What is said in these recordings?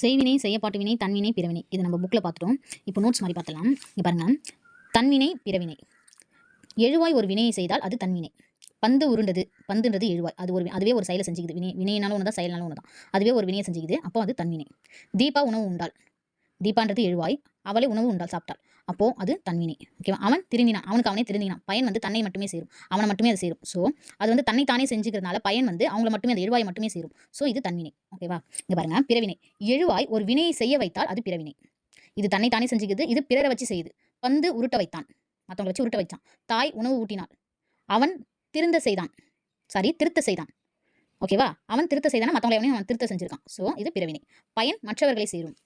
செய்வினை செய்யப்பாட்டுவினை தன்வினை பிறவினை. இது நம்ம புக்கில் பார்த்துட்டோம். இப்போ நோட்ஸ் மாதிரி பார்த்தலாம் இங்கே பாருங்க தன்வினை பிறவினை. எழுவாய் ஒரு வினையை செய்தால் அது தன்வினை. பந்து உருண்டது பந்துன்றது எழுவாய். அது ஒரு அதுவே ஒரு செயலை செஞ்சுக்குது. வினை வினையினாலும் ஒன்று தான் செயல்னாலும் ஒன்று தான் அதுவே ஒரு வினையை செஞ்சுக்குது. அப்போ அது தன்வினை. தீபா உணவு உண்டாள். தீபான்றது எழுவாய். அவளே உணவு உண்டாள் சாப்பிட்டாள். அப்போ அது தன்வினை. ஓகேவா அவன் திருந்தினான். அவனுக்கு அவனே திருந்தினான். பயன் வந்து தன்னை மட்டுமே சேரும். அவனை மட்டுமே அது சேரும். ஸோ அது வந்து தன்னை தானே செஞ்சுக்கிறதுனால பயன் வந்து அவங்கள மட்டுமே அந்த எழுவாய் மட்டுமே சேரும். ஸோ இது தன்வினை. ஓகேவா இங்க பாருங்க. பிறவினை. எழுவாய் ஒரு வினையை செய்ய வைத்தால் அது பிறவினை. இது தன்னை தானே செஞ்சுக்குது இது பிறரை வச்சு செய்யுது. பந்து உருட்ட வைத்தான். மற்றவங்களை வச்சு உருட்ட வைத்தான். தாய் உணவு ஊட்டினாள். அவன் திருந்த செய்தான். சாரி திருத்த செய்தான். ஓகேவா அவன் திருத்த செய்தானா மற்றவங்களை அவனையும் அவன் திருத்த செஞ்சிருக்கான். ஸோ இது பிறவினை. பயன் மற்றவர்களை சேரும்.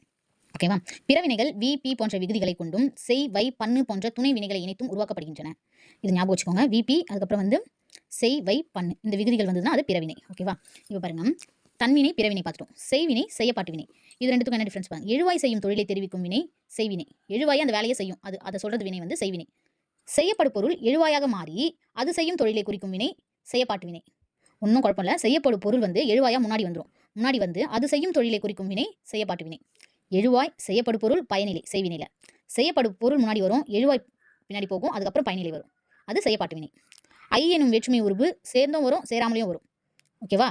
ஓகேவா பிறவினைகள் வி பி போன்ற விகுதிகளை கொண்டும் செய் வை பன்னு போன்ற துணை வினைகளை இணைத்தும் உருவாக்கப்படுகின்றன. இது ஞாபகம் வச்சுக்கோங்க. விபி அதுக்கப்புறம் வந்து செய் வை பன்னு இந்த விகுதிகள் வந்ததுன்னா அது பிறவினை. ஓகேவா இப்போ பாருங்க. தன்வினை பிறவினை பார்த்துட்டோம். செய்வினை செய்யப்பாட்டு வினை இது ரெண்டுத்துக்கும் என்ன டிஃப்ரென்ஸ் பாருங்க? எழுவாய் செய்யும் தொழிலை தெரிவிக்கும் வினை செய்வினை. எழுவாய் அந்த வேலையை செய்யும். அது அதை சொல்றது வினை வந்து செய்வினை. செய்யப்படும் பொருள் எழுவாயாக மாறி அது செய்யும் தொழிலை குறிக்கும் வினை செய்யப்பாட்டு வினை ஒன்றும் குழப்பம் இல்லை. செய்யப்படும் பொருள் வந்து எழுவாயா முன்னாடி வந்துடும் முன்னாடி வந்து அது செய்யும் தொழிலை குறிக்கும் வினை செய்யப்பாட்டு வினை எழுவாய் செய்யப்படு பொருள் பயனிலை செய்வினில. செய்யப்படு பொருள் முன்னாடி வரும் எழுவாய் பின்னாடி போகும் அதுக்கப்புறம் பயனிலை வரும். அது செய்யப்பாட்டு வினை. ஐ எனும் வேற்றுமை உருவு சேர்ந்தும் வரும் சேராமலையும் வரும். ஓகேவா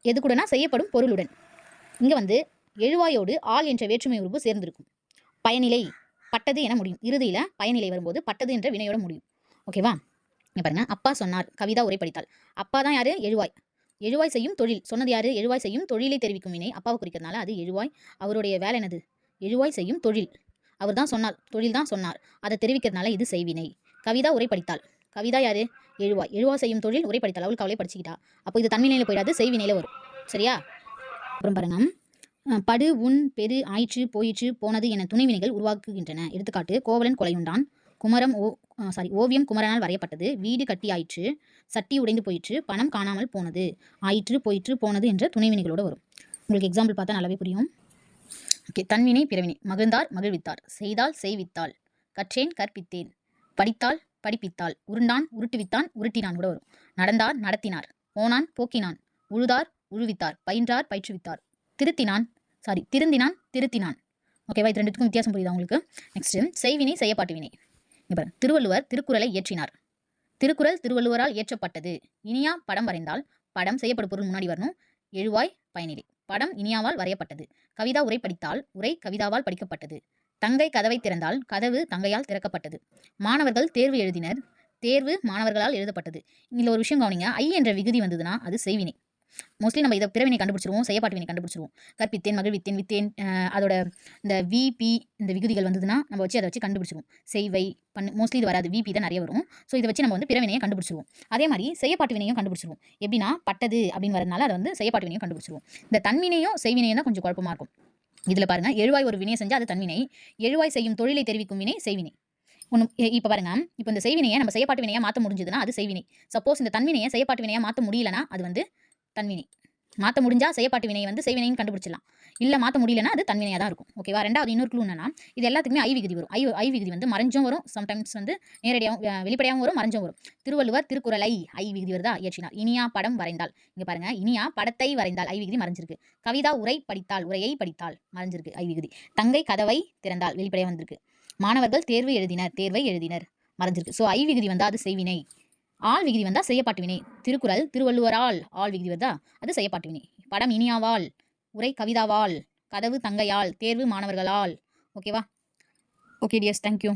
எது கூடனா செய்யப்படும் பொருளுடன். இங்கே வந்து எழுவாயோடு ஆள் என்ற வேற்றுமை உருவு சேர்ந்திருக்கும். பயனிலை பட்டது என முடியும். இறுதியில் பயனிலை வரும்போது பட்டது என்ற வினையோட முடியும். ஓகேவா இங்க பாருங்க அப்பா சொன்னார் கவிதா உரை படித்தாள் அப்பா தான் யாரு? எழுவாய். எழுவாய் செய்யும் தொழில். சொன்னது யாரு? எழுவாய் செய்யும் தொழிலை தெரிவிக்கும் வினை அப்பாவை குறிக்கிறதுனால அது எழுவாய் அவருடைய வேலை என்னது? எழுவாய் செய்யும் தொழில். அவர் தான் சொன்னார். தொழில் தான் சொன்னார். அதை தெரிவிக்கிறதுனால இது செய்வினை. கவிதா உரை படித்தாள். கவிதா யாரு? எழுவாய் எழுவாய் செய்யும் தொழில் உரை படித்தாள். அவளுக்கு கவலை படிச்சுக்கிட்டா. அப்போ இது தன்வினையில் போயிடாது செய்வினையில் வரும். சரியா? அப்புறம் பாருங்க. படு உன் பெரு ஆயிற்று போயிற்று போனது என துணைவினைகள் உருவாக்குகின்றன. எடுத்துக்காட்டு கோவலன் கொலையுண்டான். குமரம் ஓ சாரி ஓவியம் குமரனால் வரையப்பட்டது. வீடு கட்டி ஆயிற்று. சட்டி உடைந்து போயிற்று. பணம் காணாமல் போனது. ஆயிற்று போயிற்று போனது என்ற துணைவினைகளோடு வரும். உங்களுக்கு எக்ஸாம்பிள் பார்த்தா நல்லாவே புரியும். ஓகே தன்வினை பிறவினை. மகிழ்ந்தார் மகிழ்வித்தார். செய்தால் செய்வித்தாள். கற்றேன் கற்பித்தேன். படித்தால் படிப்பித்தாள். உருண்டான் உருட்டுவித்தான் உருட்டினான் கூட வரும். நடந்தார் நடத்தினார். போனான் போக்கினான். உழுதார் உழுவித்தார். பயின்றார் பயிற்றுவித்தார். திருத்தினான் சாரி திருந்தினான் திருத்தினான். ஓகேவா? இது ரெண்டுத்துக்கும் வித்தியாசம் புரியுதா உங்களுக்கு? நெக்ஸ்ட் செய்வினை செய்யப்பாட்டு வினை. திருவள்ளுவர் திருக்குறளை இயற்றினார். திருக்குறள் திருவள்ளுவரால் இயற்றப்பட்டது. இனியா படம் வரைந்தால் படம் செய்யப்படும் பொருள் முன்னாடி வரணும். எழுவாய் பயனிலை. படம் இனியாவால் வரையப்பட்டது. கவிதா உரை படித்தால் உரை கவிதாவால் படிக்கப்பட்டது. தங்கை கதவை திறந்தால் கதவு தங்கையால் திறக்கப்பட்டது. மாணவர்கள் தேர்வு எழுதினர். தேர்வு மாணவர்களால் எழுதப்பட்டது. இதில் ஒரு விஷயம் கவனிங்க. ஐ என்ற விகுதி வந்ததுன்னா அது செய்வினை. மோஸ்ட்லி நம்ம இதை பிறவினை கண்டுபிடிச்சிருவோம் செய்யப்பாட்டு வினை கண்டுபிடிச்சிருவோம். கற்பித்தேன் மகிழ்வித்தேன் வித்தேன் அதோட இந்த விபி இந்த விகுதிகள் வந்ததுன்னா நம்ம வச்சு அதை வச்சு கண்டுபிடிச்சிருவோம். செய்வை பண்ணு மோஸ்ட்லி இது வராது. விபி தான் நிறைய வரும். ஸோ இதை வச்சு நம்ம வந்து பிறவினையை கண்டுபிடிச்சிருவோம். அதே மாதிரி செய்யப்பாட்டு வினையும் கண்டுபிடிச்சிருவோம். எப்படின்னா பட்டது அப்படின்னு வரதுனால அதை வந்து செய்யப்பாட்டு வினையும் கண்டுபிடிச்சிருவோம். இந்த தன்வினையும் செய்வினையும் தான் கொஞ்சம் குழப்பமா இருக்கும். இதில் பாருங்க எழுவாய் ஒரு வினையை செஞ்சால் அது தன்வினை எழுவாய் செய்யும் தொழிலை தெரிவிக்கும் வினை செய்வினை. ஒன்று இப்போ பாருங்க இப்போ இந்த செய்வினையை நம்ம செய்யப்பாட்டு வினையாக மாற்ற முடிஞ்சதுன்னா அது செய்வினை. சப்போஸ் இந்த தன்வினையை செய்யப்பாட்டு வினையாக மாற்ற முடியலனா அது வந்து தன்வினை மாற்ற முடிஞ்சால் செய்யப்பாட்டு வினையை வந்து செய்வினைன்னு கண்டுபிடிச்சிடலாம். இல்லை மாற்ற முடியலன்னா அது தன்வினையாக தான் இருக்கும். ஓகேவா ரெண்டாவது இன்னொரு க்ளூ என்னன்னா இது எல்லாத்துக்குமே ஐ விகுதி வரும். ஐ ஐ விகுதி வந்து மறைஞ்சும் வரும். சம்டைம்ஸ் வந்து நேரடியாகவும் வெளிப்படையாகவும் வரும் மறைஞ்சும் வரும். திருவள்ளுவர் திருக்குறளை ஐ விகுதி வருதா? இயற்றினார். இனியா படம் வரைந்தால் இங்கே பாருங்க. இனியா படத்தை வரைந்தால் ஐ விகுதி மறைஞ்சிருக்கு. கவிதா உரை படித்தால் உரையை படித்தால் மறைஞ்சிருக்கு ஐ விகுதி. தங்கை கதவை திறந்தால் வெளிப்படையாக வந்திருக்கு. மாணவர்கள் தேர்வு எழுதினர். தேர்வை எழுதினர். மறைஞ்சிருக்கு. ஸோ ஐ விகுதி வந்து அது செய்வினை. ஆள் விகுதி வந்தா செய்யப்பாட்டு வினை திருக்குறள் திருவள்ளுவரால் ஆள் விகுதி வந்தா அது செய்யப்பாட்டு வினை படம் இனியாவால் உரை கவிதாவால் கதவு தங்கையால் தேர்வு மாணவர்களால். ஓகேவா? Okay tears. தேங்க்யூ